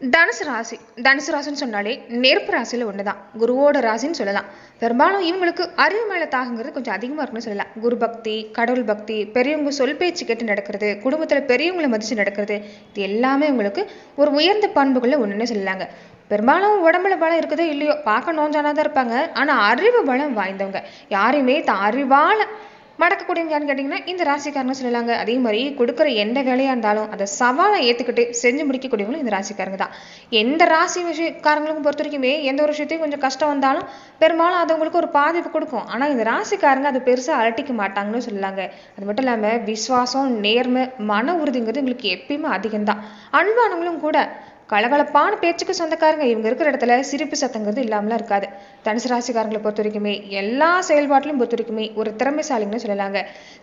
தனுசு ராசி. தனுசு ராசின்னு சொன்னாலே நெருப்பு ராசியில் ஒன்று தான் குருவோட ராசின்னு சொல்லலாம். பெரும்பாலும் இவங்களுக்கு அறிவு மேலே தாகுங்கிறது கொஞ்சம் அதிகமாக இருக்குன்னு சொல்லலாம். குரு பக்தி கடவுள் பக்தி பெரியவங்க சொல் பேச்சு கேட்டு நடக்கிறது குடும்பத்தில் பெரியவங்களை மதித்து நடக்கிறது இது எல்லாமே உங்களுக்கு ஒரு உயர்ந்த பண்புகளில் ஒன்றுன்னு சொல்லலாங்க. பெரும்பாலும் உடம்புல பலம் இருக்குதோ இல்லையோ பார்க்க நோஞ்சானா தான் இருப்பாங்க. ஆனால் அறிவு பலம் வாய்ந்தவங்க. யாரையுமே தான் அறிவால் மடக்கக்கூடியவங்கன்னு கேட்டிங்கன்னா இந்த ராசிக்காரங்க சொல்லலாங்க அதே மாதிரி கொடுக்குற எந்த வேலையாக இருந்தாலும் அதை சவாலை ஏற்றுக்கிட்டு செஞ்சு முடிக்கக்கூடியவங்களும் இந்த ராசிக்காரங்க தான். எந்த ராசி விஷயக்காரங்களுக்கும் பொறுத்த வரைக்குமே எந்த ஒரு விஷயத்தையும் கொஞ்சம் கஷ்டம் வந்தாலும் பெரும்பாலும் அதுவங்களுக்கு ஒரு பாதிப்பு கொடுக்கும். ஆனால் இந்த ராசிக்காரங்க அதை பெருசாக அலட்டிக்க மாட்டாங்கன்னு சொல்லலாங்க அது மட்டும் இல்லாமல் விசுவாசம் நேர்மை மன உறுதிங்கிறது உங்களுக்கு எப்பயுமே அதிகம்தான். அன்பானவங்களும் கூட கலகலப்பான பேச்சுக்கு சொந்தக்காரங்க. இவங்க இருக்கிற இடத்துல சிரிப்பு சத்தங்கிறது இல்லாமலாம் இருக்காது. தனுசு ராசிக்காரங்களை பொறுத்த வரைக்குமே எல்லா செயல்பாட்டிலும் பொறுத்த வரைக்குமே ஒரு திறமைசாலிங்கன்னு சொல்லலாங்க.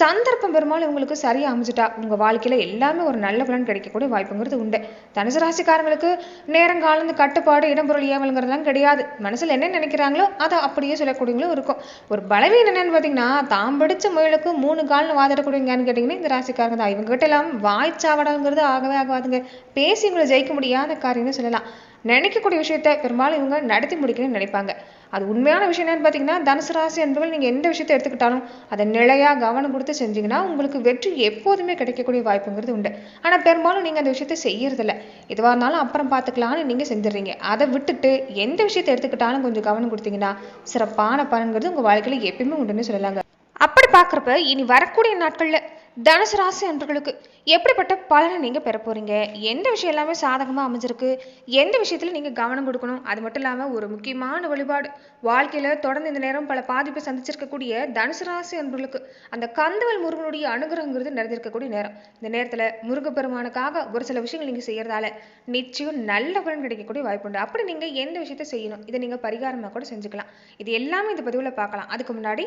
சந்தர்ப்பம் பெரும்பாலும் இவங்களுக்கு சரியாக அமைஞ்சிட்டா உங்கள் வாழ்க்கையில் எல்லாமே ஒரு நல்ல பலன் கிடைக்கக்கூடிய வாய்ப்புங்கிறது உண்டு. தனுசு ராசிக்காரங்களுக்கு நேரம் காலந்து கட்டுப்பாடு இடம்பொருள் ஏவலுங்கிறதுலாம் கிடையாது. மனசில் என்ன நினைக்கிறாங்களோ அதை அப்படியே சொல்லக்கூடியவங்களும் இருக்கும். ஒரு பலவீனம் என்னன்னு பார்த்தீங்கன்னா தாம் பிடிச்ச முயலுக்கு மூணு கால்னு வாதிடக்கூடியங்கன்னு கேட்டிங்கன்னா இந்த ராசிக்காரங்க தான். இவங்க கிட்ட எல்லாம் வாய்ச்சாவடங்கிறது ஆகவே ஆகாதுங்க. பேசி இவங்களை ஜெயிக்க முடியாத காரியம்னு சொல்லலாம். நினைக்கக்கூடிய விஷயத்த பெரும்பாலும் இவங்க நடத்தி முடிக்கணும்னு நினைப்பாங்க. அது உண்மையான விஷயம் என்னன்னு பார்த்தீங்கன்னா தனுசு ராசி என்பவர்கள் நீங்கள் எந்த விஷயத்தை எடுத்துக்கிட்டாலும் அதை நிலையாக கவனம் கொடுத்து செஞ்சீங்கன்னா உங்களுக்கு வெற்றி எப்போதுமே கிடைக்கக்கூடிய வாய்ப்புங்கிறது உண்டு. ஆனால் பெரும்பாலும் நீங்கள் அந்த விஷயத்தை செய்யறதில்ல. எதுவாக இருந்தாலும் அப்புறம் பார்த்துக்கலான்னு நீங்கள் செஞ்சிடுறீங்க. அதை விட்டுட்டு எந்த விஷயத்தை எடுத்துக்கிட்டாலும் கொஞ்சம் கவனம் கொடுத்தீங்கன்னா சிறப்பான பலன்கிறது உங்கள் வாழ்க்கையில் எப்பயுமே உண்டுன்னு சொல்லலாங்க. அப்படி பார்க்குறப்ப இனி வரக்கூடிய நாட்களில் தனுசு ராசி அன்பர்களுக்கு எப்படிப்பட்ட பலனை நீங்கள் பெற போகிறீங்க எந்த விஷயம் எல்லாமே சாதகமாக அமைஞ்சிருக்கு? எந்த விஷயத்தில் நீங்கள் கவனம் கொடுக்கணும்? அது மட்டும் இல்லாமல் ஒரு முக்கியமான வழிபாடு. வாழ்க்கையில் தொடர்ந்து இந்த நேரம் பல பாதிப்பை சந்திச்சிருக்கக்கூடிய தனுசு ராசி அன்பர்களுக்கு அந்த கந்தவல் முருகனுடைய அனுகிரகங்கிறது நிறைந்திருக்கக்கூடிய நேரம். இந்த நேரத்தில் முருகப்பெருமானுக்காக ஒரு சில விஷயங்கள் நீங்கள் செய்கிறதால நிச்சயம் நல்ல பலன் கிடைக்கக்கூடிய வாய்ப்பு உண்டு. அப்படி நீங்கள் எந்த விஷயத்தை செய்யணும்? இதை நீங்கள் பரிகாரமாக கூட செஞ்சுக்கலாம். இது எல்லாமே இந்த பதிவில் பார்க்கலாம். அதுக்கு முன்னாடி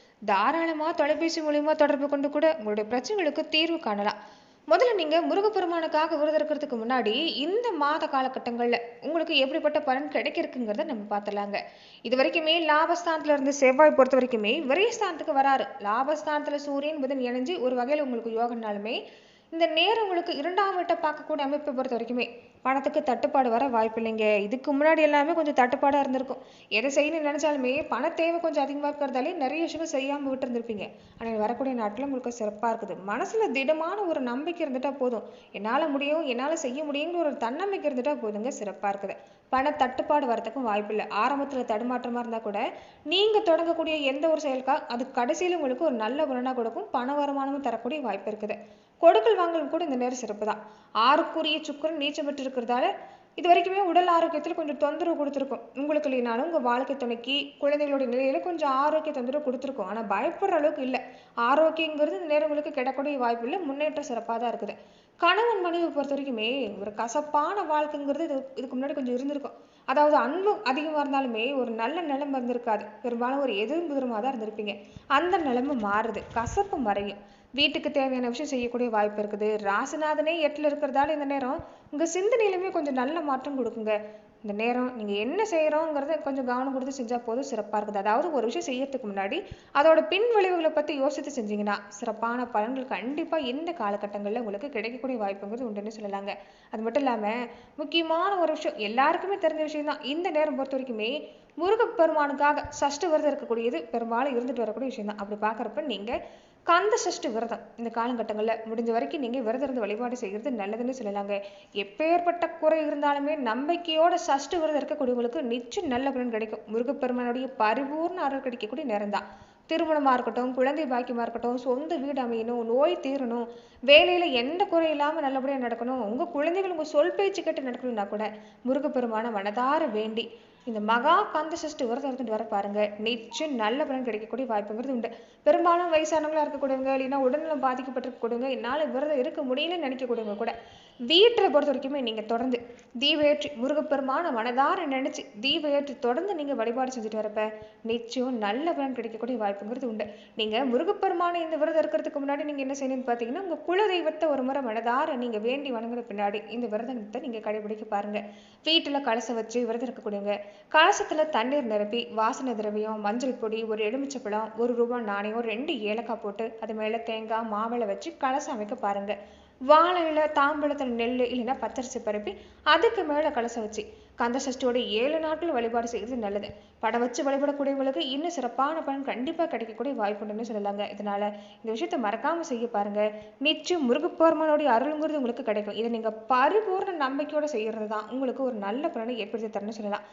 தாராளமாக தொலைபேசி மூலியமாக தொடர்பு கொண்டு கூட உங்களுடைய பிரச்சனைகளுக்கு தீர்வு காணலாம். முதல்ல நீங்கள் முருகப்பெருமானுக்காக விரதம் இருக்கிறதுக்கு முன்னாடி இந்த மாத காலகட்டங்களில் உங்களுக்கு எப்படிப்பட்ட பலன் கிடைக்கிறதுங்கிறத நம்ம பார்த்துலாங்க இது வரைக்குமே லாபஸ்தானத்தில் இருந்து செவ்வாய் பொறுத்த வரைக்குமே விரயஸ்தானத்துக்கு வராரு. லாபஸ்தானத்தில் சூரியன் புதன் இணைஞ்சு ஒரு வகையில் உங்களுக்கு யோகனாலுமே இந்த நேரம் உங்களுக்கு இரண்டாம் வீட்டை பார்க்கக்கூடிய அமைப்பை பொறுத்த வரைக்குமே பணத்துக்கு தட்டுப்பாடு வர வாய்ப்பு இல்லைங்க இதுக்கு முன்னாடி எல்லாமே கொஞ்சம் தட்டுப்பாடாக இருந்திருக்கும். எதை செய்யணும்னு நினச்சாலுமே பண தேவை கொஞ்சம் அதிகமாக இருக்கிறதாலே நிறைய விஷயங்கள் செய்யாமல் விட்டுருந்துருப்பீங்க. ஆனால் வரக்கூடிய நாட்டில் உங்களுக்கு சிறப்பாக இருக்குது. மனசில் திடமான ஒரு நம்பிக்கை இருந்துட்டால் போதும். என்னால் முடியும் என்னால் செய்ய முடியுங்கிற ஒரு தன்னம்பிக்கை இருந்துட்டால் போதுங்க சிறப்பாக இருக்குது. பண தட்டுப்பாடு வரத்துக்கும் வாய்ப்பு இல்லை ஆரம்பத்தில் தடுமாற்றமாக இருந்தால் கூட நீங்கள் தொடங்கக்கூடிய எந்த ஒரு செயலுக்கா அது கடைசியில் உங்களுக்கு ஒரு நல்ல குணனாக கொடுக்கும். பண வருமானமும் தரக்கூடிய வாய்ப்பு இருக்குது. கொடுக்கல் வாங்கல் கூட இந்த நேரம் சிறப்பு தான். ஆறுக்குரிய சுக்கரன் நீச்சம் பெற்று இருக்கிறதால இது வரைக்குமே உடல் ஆரோக்கியத்தில் கொஞ்சம் தொந்தரவு கொடுத்துருக்கும். உங்களுக்கு இல்லைனாலும் உங்கள் வாழ்க்கை துணைக்கு குழந்தைகளுடைய நிலையில கொஞ்சம் ஆரோக்கிய தொந்தரவு கொடுத்துருக்கும். ஆனால் பயப்படுற அளவுக்கு இல்லை. ஆரோக்கியங்கிறது இந்த நேரங்களுக்கு கிடக்கூடிய வாய்ப்பு இல்லை முன்னேற்றம் சிறப்பாக தான் இருக்குது. கணவன் மனைவி பொறுத்த வரைக்குமே ஒரு கசப்பான வாழ்க்கைங்கிறது இது இதுக்கு முன்னாடி கொஞ்சம் இருந்திருக்கும். அதாவது அன்பு அதிகமாக இருந்தாலுமே ஒரு நல்ல நிலைமை இருந்திருக்காது. பெரும்பாலும் ஒரு எதிர்புதிரமாக தான் இருந்திருப்பீங்க. அந்த நிலைமை மாறுது. கசப்பு மறையும். வீட்டுக்கு தேவையான விஷயம் செய்யக்கூடிய வாய்ப்பு இருக்குது. ராசிநாதனே எட்டில் இருக்கிறதால இந்த நேரம் உங்கள் சிந்தனையிலுமே கொஞ்சம் நல்ல மாற்றம் கொடுக்குங்க. இந்த நேரம் நீங்கள் என்ன செய்கிறோங்கிறத கொஞ்சம் கவனம் கொடுத்து செஞ்சால் போதும். சிறப்பாக இருக்குது. அதாவது ஒரு விஷயம் செய்யறதுக்கு முன்னாடி அதோட பின் விளைவுகளை பற்றி யோசித்து செஞ்சீங்கன்னா சிறப்பான பலன்கள் கண்டிப்பாக இந்த காலகட்டங்களில் உங்களுக்கு கிடைக்கக்கூடிய வாய்ப்புங்கிறது உண்டுன்னு சொல்லலாங்க. அது மட்டும் இல்லாமல் முக்கியமான ஒரு விஷயம் எல்லாருக்குமே தெரிஞ்ச விஷயம் தான் இந்த நேரம் பொறுத்த வரைக்குமே முருகப்பெருமானுக்காக சஷ்ட விரதம் இருக்கக்கூடியது பெரும்பாலும் இருந்துட்டு வரக்கூடிய விஷயம் தான் அப்படி பார்க்குறப்ப நீங்கள் கந்த சஷ்டி விரதம் இந்த காலகட்டங்களில் முடிஞ்ச வரைக்கும் நீங்கள் விரதம் இருந்து வழிபாடு செய்கிறது நல்லதுன்னு சொல்லலாங்க. எப்பேற்பட்ட குறை இருந்தாலுமே நம்பிக்கையோட சஷ்டி விரதம் இருக்கக்கூடியவங்களுக்கு நிச்சயம் நல்ல பலன் கிடைக்கும். முருகப்பெருமானுடைய பரிபூர்ண அருள் கிடைக்கக்கூடிய நேரம் தான் திருமணமாக இருக்கட்டும் குழந்தை பாக்கியமாக இருக்கட்டும் சொந்த வீடு அமையணும் நோய் தீரணும் வேலையில் எந்த குறை இல்லாமல் நல்லபடியாக நடக்கணும் உங்கள் குழந்தைகள் உங்கள் சொல் பேச்சு கேட்டு நடக்கணும்னா கூட முருகப்பெருமான மனதார வேண்டி இந்த மகா கந்த சஷ்டி விரதம் இருந்துட்டு வர பாருங்க. நிச்சயம் நல்ல பலன் கிடைக்கக்கூடிய வாய்ப்புங்கிறது உண்டு. பெரும்பாலும் வயசானவங்களா இருக்கக்கூடியவங்க இல்லைன்னா உடல்நலம் பாதிக்கப்பட்டிருக்கக்கூடியவங்க என்னால் விரதம் இருக்க முடியலன்னு நினைக்கக்கூடியவங்க கூட வீட்டை பொறுத்த வரைக்குமே நீங்கள் தொடர்ந்து தீப முருகப்பெருமான மனதார நினைச்சு தீப தொடர்ந்து நீங்கள் வழிபாடு செஞ்சுட்டு வரப்ப நிச்சயம் நல்ல பலன் கிடைக்கக்கூடிய வாய்ப்புங்கிறது உண்டு. நீங்கள் முருகப்பெருமான இந்த விரதம் இருக்கிறதுக்கு முன்னாடி நீங்கள் என்ன செய்யணும்னு பார்த்தீங்கன்னா உங்கள் குல தெய்வத்தை ஒரு முறை மனதார நீங்கள் வேண்டி வணங்குற பின்னாடி இந்த விரதத்தை நீங்கள் கடைபிடிக்க பாருங்கள் வீட்டில் கலசம் வச்சு விரதம் இருக்கக்கூடியவங்க கலசத்தில் தண்ணீர் நிரப்பி வாசனை திரவியம் மஞ்சள் பொடி ஒரு எலுமிச்சப்பழம் ஒரு ரூபாய் நாணயம் ரெண்டு ஏலக்காய் போட்டு அது மேலே தேங்காய் மாவிளை வச்சு கலசம் அமைக்க பாருங்கள் வாழையில் தாம்பழத்தில் நெல் இல்லைன்னா பச்சரிசி பரப்பி அதுக்கு மேலே கலசை வச்சு கந்த சஷ்டியோட ஏழு நாட்கள் வழிபாடு செய்கிறது நல்லது. படம் வச்சு வழிபடக்கூடியவங்களுக்கு இன்னும் சிறப்பான பலன் கண்டிப்பாக கிடைக்கக்கூடிய வாய்ப்புண்டுன்னு சொல்லலாங்க. இதனால் இந்த விஷயத்த மறக்காமல் செய்ய பாருங்கள் நிச்சயம் முருகப்பெருமானோடைய அருளுங்கிறது உங்களுக்கு கிடைக்கும். இதை நீங்கள் பரிபூர்ண நம்பிக்கையோடு செய்கிறது தான் உங்களுக்கு ஒரு நல்ல பலனை ஏற்படுத்தி தரணும்னு சொல்லலாம்.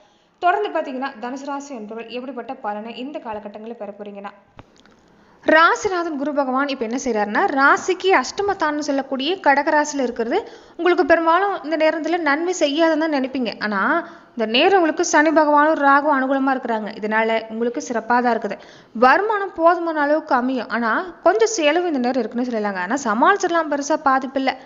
தொடர்ந்து பார்த்தீங்கன்னா தனுசு ராசி என்பவர்கள் எப்படிப்பட்ட பலனை இந்த காலகட்டங்களில் பெற போறீங்கன்னா ராசிநாதன் குரு பகவான் இப்போ என்ன செய்கிறாருன்னா ராசிக்கு அஷ்டமத்தான்னு சொல்லக்கூடிய கடகராசியில் இருக்கிறது. உங்களுக்கு பெரும்பாலும் இந்த நேரத்தில் நன்மை செய்யாதுன்னு தான் நினைப்பீங்க. ஆனால் இந்த நேரம் உங்களுக்கு சனி பகவானும் ராகும் அனுகூலமாக இருக்கிறாங்க. இதனால உங்களுக்கு சிறப்பாக தான் இருக்குது. வருமானம் போதுமான அளவுக்கு அமையும். ஆனால் கொஞ்சம் செலவு இந்த நேரம் இருக்குன்னு சொல்லலாங்க. ஆனால் சமாளிச்சிடலாம். பெருசாக பாதிப்பு இல்லை.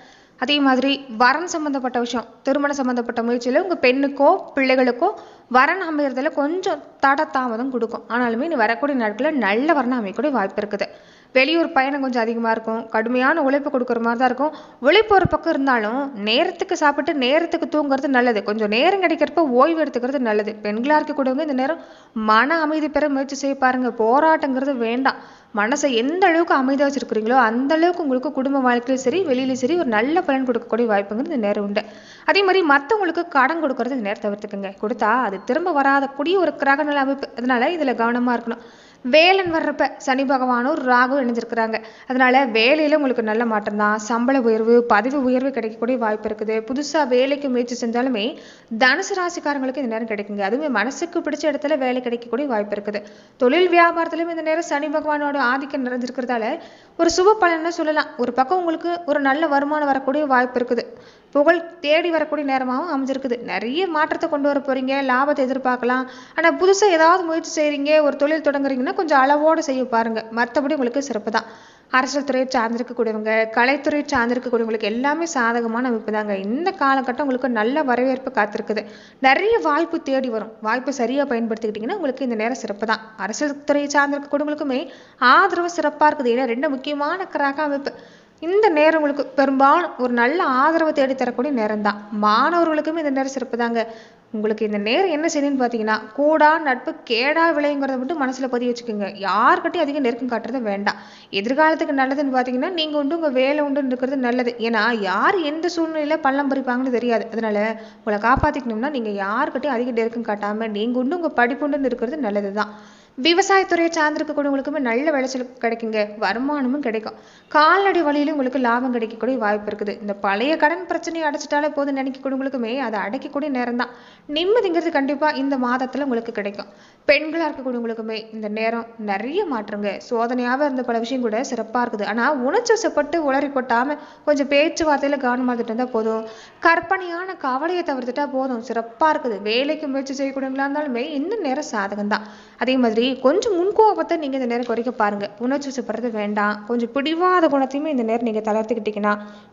அதே மாதிரி வரன் சம்மந்தப்பட்ட விஷயம் திருமணம் சம்மந்தப்பட்ட முயற்சியில் உங்கள் பெண்ணுக்கோ பிள்ளைகளுக்கோ வரன் அமையிறதுல கொஞ்சம் தட தாமதம் கொடுக்கும். ஆனாலுமே நீ வரக்கூடிய நாட்களில் நல்ல வரன் அமையக்கூடிய வாய்ப்பு இருக்குது. வெளியூர் பயணம் கொஞ்சம் அதிகமாக இருக்கும். கடுமையான உழைப்பு கொடுக்குற மாதிரி தான் இருக்கும். உழைப்பு ஒரு பக்கம் இருந்தாலும் நேரத்துக்கு சாப்பிட்டு நேரத்துக்கு தூங்குறது நல்லது. கொஞ்சம் நேரம் கிடைக்கிறப்ப ஓய்வு எடுத்துக்கிறது நல்லது. பெண்களாக இருக்கக்கூடியவங்க இந்த நேரம் மன அமைதி பெற முயற்சி செய்ய பாருங்க. போராட்டங்கிறது வேண்டாம். மனசை எந்த அளவுக்கு அமைதியாக வச்சுருக்குறீங்களோ அந்த அளவுக்கு உங்களுக்கு குடும்ப வாழ்க்கையிலும் சரி வெளியிலும் சரி ஒரு நல்ல பலன் கொடுக்கக்கூடிய வாய்ப்புங்கிறது இந்த நேரம் உண்டு. அதே மாதிரி மற்றவங்களுக்கு கடன் கொடுக்கறது இந்த நேரம் தவிர்த்துக்குங்க. கொடுத்தா அது திரும்ப வராத கூடிய ஒரு கிரக நில அமைப்பு. அதனால இதில் கவனமாக இருக்கணும். வேலன் வர்றப்ப சனி பகவானும் ராகு இணைஞ்சிருக்கிறாங்க. அதனால வேலையில உங்களுக்கு நல்ல மாற்றம் தான். சம்பள உயர்வு பதவி உயர்வு கிடைக்கக்கூடிய வாய்ப்பு இருக்குது. புதுசா வேலைக்கு முயற்சி செஞ்சாலுமே தனுசு ராசிக்காரங்களுக்கு இந்த நேரம் கிடைக்குங்க. அதுவுமே மனசுக்கு பிடிச்ச இடத்துல வேலை கிடைக்கக்கூடிய வாய்ப்பு இருக்குது. தொழில் வியாபாரத்திலும் இந்த நேரம் சனி பகவானோட ஆதிக்கம் நிறைஞ்சிருக்கிறதால ஒரு சுப பலன்னு சொல்லலாம். ஒரு பக்கம் உங்களுக்கு ஒரு நல்ல வருமானம் வரக்கூடிய வாய்ப்பு இருக்குது. புகழ் தேடி வரக்கூடிய நேரமாகவும் அமைஞ்சிருக்குது. நிறைய மாற்றத்தை கொண்டு வர போறீங்க லாபத்தை எதிர்பார்க்கலாம். ஆனால் புதுசாக ஏதாவது முயற்சி செய்கிறீங்க ஒரு தொழில் தொடங்குறீங்கன்னா கொஞ்சம் அளவோடு செய்ய பாருங்க. மற்றபடி உங்களுக்கு சிறப்பு தான். அரசியல் துறையை சார்ந்திருக்கக்கூடியவங்க கலைத்துறையை சார்ந்திருக்கக்கூடியவங்களுக்கு எல்லாமே சாதகமான அமைப்பு தாங்க. இந்த காலகட்டம் உங்களுக்கு நல்ல வரவேற்பு காத்திருக்குது. நிறைய வாய்ப்பு தேடி வரும். வாய்ப்பு சரியாக பயன்படுத்திக்கிட்டிங்கன்னா உங்களுக்கு இந்த நேரம் சிறப்பு தான். அரசியல் துறையை சார்ந்திருக்கக்கூடியவங்களுக்குமே ஆதரவு சிறப்பாக இருக்குது. ஏன்னா ரெண்டு முக்கியமான கிரக அமைப்பு. இந்த நேரம் உங்களுக்கு பெரும்பாலும் ஒரு நல்ல ஆதரவை தேடி தரக்கூடிய நேரம் தான் மாணவர்களுக்குமே இந்த நேரம் சிறப்பு தாங்க. உங்களுக்கு இந்த நேரம் என்ன செய்யணும்னு பார்த்தீங்கன்னா கூடா நட்பு கேடா விளையுங்கிறத மட்டும் மனசில் பதிய வச்சுக்கோங்க. யார்கிட்டையும் அதிகம் நெருக்கம் காட்டுறது வேண்டாம். எதிர்காலத்துக்கு நல்லதுன்னு பார்த்தீங்கன்னா நீங்கள் உண்டு உங்கள் வேலை உண்டுன்னு இருக்கிறது நல்லது. ஏன்னா யார் எந்த சூழ்நிலையில் பள்ளம் பறிப்பாங்கன்னு தெரியாது. அதனால உங்களை காப்பாற்றிக்கணும்னா நீங்கள் யார்கிட்டையும் அதிக நெருக்கம் காட்டாமல் நீங்கள் உண்டு உங்கள் படிப்பு உண்டுன்னு இருக்கிறது நல்லது தான் விவசாயத்துறையை சார்ந்திருக்கக்கூடியவங்களுக்குமே நல்ல விளைச்சல் கிடைக்குங்க. வருமானமும் கிடைக்கும். கால்நடை வழியிலும் உங்களுக்கு லாபம் கிடைக்கக்கூடிய வாய்ப்பு இருக்குது. இந்த பழைய கடன் பிரச்சனையை அடைச்சிட்டாலே போதும் நினைக்கக்கூடியவங்களுக்குமே அதை அடைக்கக்கூடிய நேரம் தான் நிம்மதிங்கிறது கண்டிப்பாக இந்த மாதத்தில் உங்களுக்கு கிடைக்கும். பெண்களாக இருக்கக்கூடியவங்களுக்குமே இந்த நேரம் நிறைய மாற்றங்க. சோதனையாக இருந்த பல விஷயம் கூட சிறப்பாக இருக்குது. ஆனால் உணர்ச்சப்பட்டு உளறி கொட்டாமல் கொஞ்சம் பேச்சுவார்த்தையில் கவனமாக இருந்துட்டு இருந்தால் போதும். கற்பனையான கவலையை தவிர்த்துட்டா போதும். சிறப்பாக இருக்குது. வேலைக்கு முயற்சி செய்யக்கூடியவங்களா இருந்தாலுமே இந்த நேரம் சாதகம் தான் அதே மாதிரி கொஞ்சம் முன்கோபத்தை நீங்கள் இந்த நேரம் குறைக்க பாருங்கள் உணர்ச்சி வசப்படுறது வேண்டாம். கொஞ்சம் பிடிவாத குணத்தையுமே இந்த நேரம் நீங்கள் தளர்த்துக்கிட்டிங்கன்னா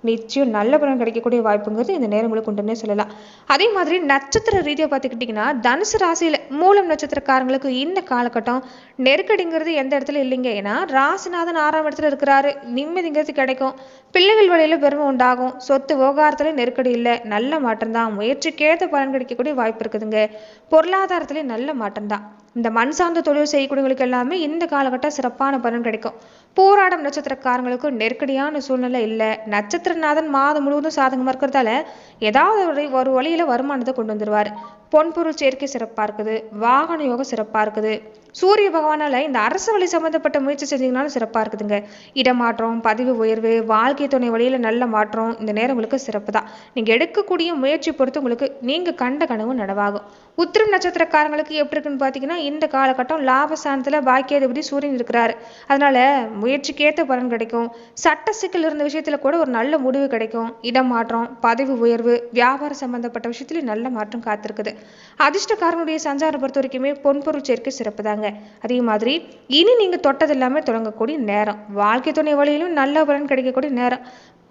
நிச்சயம் நல்ல பலன் கிடைக்கக்கூடிய வாய்ப்புங்கிறது இந்த நேரம் உங்களுக்கு உண்டுன்னே சொல்லலாம். அதே மாதிரி நட்சத்திர ரீதியாக பார்த்துக்கிட்டிங்கன்னா தனுசு ராசியில் மூலம் நட்சத்திரக்காரங்களுக்கு இந்த காலகட்டம் நெருக்கடிங்கிறது எந்த இடத்துல இல்லைங்க. ஏன்னா ராசிநாதன் ஆறாம் இடத்துல இருக்கிறாரு. நிம்மதிங்கிறது கிடைக்கும். பிள்ளைகள் வழியில பெருமை உண்டாகும். சொத்து விவகாரத்துல நெருக்கடி இல்லை. நல்ல மாற்றம் தான் முயற்சிக்கேற்ற பலன் கிடைக்கக்கூடிய வாய்ப்பு இருக்குதுங்க. பொருளாதாரத்திலே நல்ல மாற்றம் தான் இந்த மண் சார்ந்த தொழில் செய்யக்கூடியவங்களுக்கு எல்லாமே இந்த காலகட்டம் சிறப்பான பலன் கிடைக்கும். போராடம் நட்சத்திரக்காரங்களுக்கு நெருக்கடியான சூழ்நிலை இல்லை. நட்சத்திரநாதன் மாதம் முழுவதும் சாதகமாக இருக்கிறதால ஏதாவது ஒரு ஒரு வழியில வருமானத்தை கொண்டு வந்துடுவார் பொன்பொருள் சேர்க்கை சிறப்பாக இருக்குது வாகன யோகம் சிறப்பாக இருக்குது. சூரிய பகவானால் இந்த அரசு வழி சம்மந்தப்பட்ட முயற்சி செஞ்சீங்கனாலும் சிறப்பாக இருக்குதுங்க. இடமாற்றம் பதிவு உயர்வு வாழ்க்கை துணை வழியில் நல்ல மாற்றம் இந்த நேரம் உங்களுக்கு சிறப்பு தான். நீங்கள் எடுக்கக்கூடிய முயற்சி பொறுத்து உங்களுக்கு நீங்கள் கண்ட கனவு நனவாகும். உத்திரம் நட்சத்திரக்காரங்களுக்கு எப்படி இருக்குன்னு பார்த்தீங்கன்னா இந்த காலகட்டம் லாபஸ்தானத்தில் பாக்கியாதிபதி சூரியன் இருக்கிறாரு. அதனால் முயற்சிக்கேற்ற பலன் கிடைக்கும். சட்ட சிக்கல் இருந்த விஷயத்தில் கூட ஒரு நல்ல முடிவு கிடைக்கும். இடமாற்றம் பதவி உயர்வு வியாபாரம் சம்மந்தப்பட்ட விஷயத்துல நல்ல மாற்றம் காத்திருக்குது. அதிர்ஷ்டக்காரனுடைய சஞ்சாரம் பொறுத்த வரைக்குமே பொன்பொருள் சேர்க்கை சிறப்பு தாங்க அதே மாதிரி இனி நீங்கள் தொட்டது எல்லாமே தொடங்கக்கூடிய நேரம். வாழ்க்கை துணை வழியிலும் நல்ல பலன் கிடைக்கக்கூடிய நேரம்.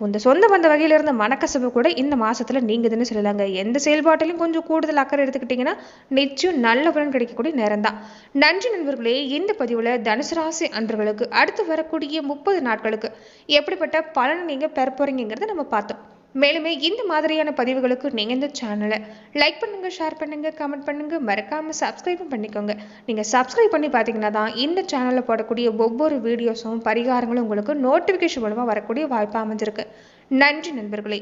இந்த சொந்த பந்த வகையில இருந்த மனக்கசப்பு கூட இந்த மாசத்துல நீங்குதுன்னு சொல்லலாங்க. எந்த செயல்பாட்டிலும் கொஞ்சம் கூடுதல் அக்கறை எடுத்துக்கிட்டீங்கன்னா நிச்சயம் நல்ல பலன் கிடைக்கக்கூடிய நேரம் தான் நன்றி நண்பர்களே இந்த பதிவுல தனுசு ராசி அன்றர்களுக்கு அடுத்து வரக்கூடிய முப்பது நாட்களுக்கு எப்படிப்பட்ட பலன் நீங்க பெற போறீங்கிறத நம்ம பார்த்தோம். மேலுமே இந்த மாதிரியான பதிவுகளுக்கு நீங்கள் இந்த சேனலை லைக் பண்ணுங்கள் ஷேர் பண்ணுங்கள் கமெண்ட் பண்ணுங்கள் மறக்காமல் சப்ஸ்கிரைபும் பண்ணிக்கோங்க. நீங்கள் சப்ஸ்கிரைப் பண்ணி பார்த்தீங்கன்னா தான் இந்த சேனலில் போடக்கூடிய ஒவ்வொரு வீடியோஸும் பரிகாரங்களும் உங்களுக்கு நோட்டிஃபிகேஷன் மூலமாக வரக்கூடிய வாய்ப்பு அமைஞ்சிருக்கு. நன்றி நண்பர்களே.